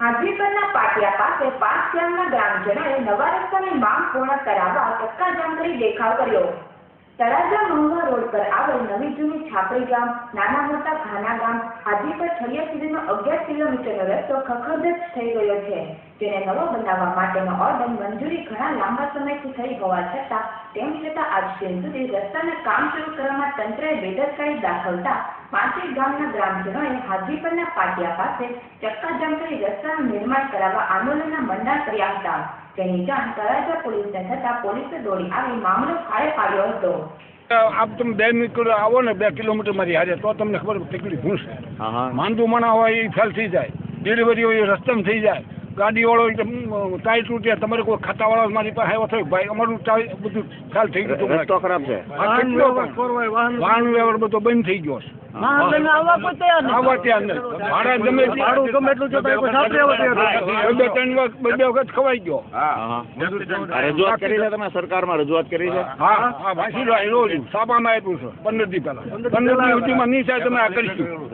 હાજીપરના પાટિયા પાસે પાંચ ગામના ગ્રામજનોએ નવા રસ્તાની માંગ પૂર્ણ કરાવવા ચક્કાજામ કરી દેખાવ કર્યો. તળાજા મહુવા રોડ પર આવેલ નવી જૂની છાપરી ગામ, નાના મોટા ખાના ગામ હાજીપર છડિયા સુધીનો અગિયાર કિલોમીટરનો રસ્તો ખખડધજ થઈ ગયો છે. જેને નવો બનાવવા માટેનો ઓર્ડર મંજૂરી ઘણા લાંબા સમયથી થઈ હોવા છતાં, તેમ છતાં આજ દિન સુધી રસ્તાના કામ શરૂ કરવામાં તંત્રએ બેદરકારી દાખવતા પાંચેય ગામના ગ્રામજનોએ હાજીપરના પાટિયા પાસે ચક્કાજામ કરી રસ્તાનું નિર્માણ કરાવવા આંદોલનના મંડાણ કર્યા હતા. તેની જાણ તળાજા પોલીસને થતાં પોલીસે દોડી આવી મામલો ખાડે પાડ્યો હતો. આપ તમે બે મિનિટ આવો ને બે કિલોમીટર મારી હારે તો તમને ખબર તકલીફ શું છે હા હા. માંદુ મણા હોય એ ફેલ થઈ જાય. ડિલિવરી હોય એ રસ્તામાં થઈ જાય. ગાડીવાળો ટાયર તૂટ્યા તમારે કોઈ ખાતાવાળો મારી પાસે આવ્યો થયો ભાઈ અમારું ટાયર બધું ફેલ થઈ ગયું રસ્તો ખરાબ છે. વાહન વ્યવહાર બધો બંધ થઈ ગયો છે. આવવા ત્યાં નહીં. ભાડા ગમે ભાડું ગમે એટલું જતા કોઈ સાથે આવવા તૈયાર બે ત્રણ વખત બે બે વખત ખવાઈ ગયો. હા. હા રજૂઆત કરી છે તમે સરકારમાં રજૂઆત કરી છે? હા હા લો આપ્યું છે પંદર દી પહેલા. પંદર દી સુધીમાં નહીં થાય તમે આ કરીશું.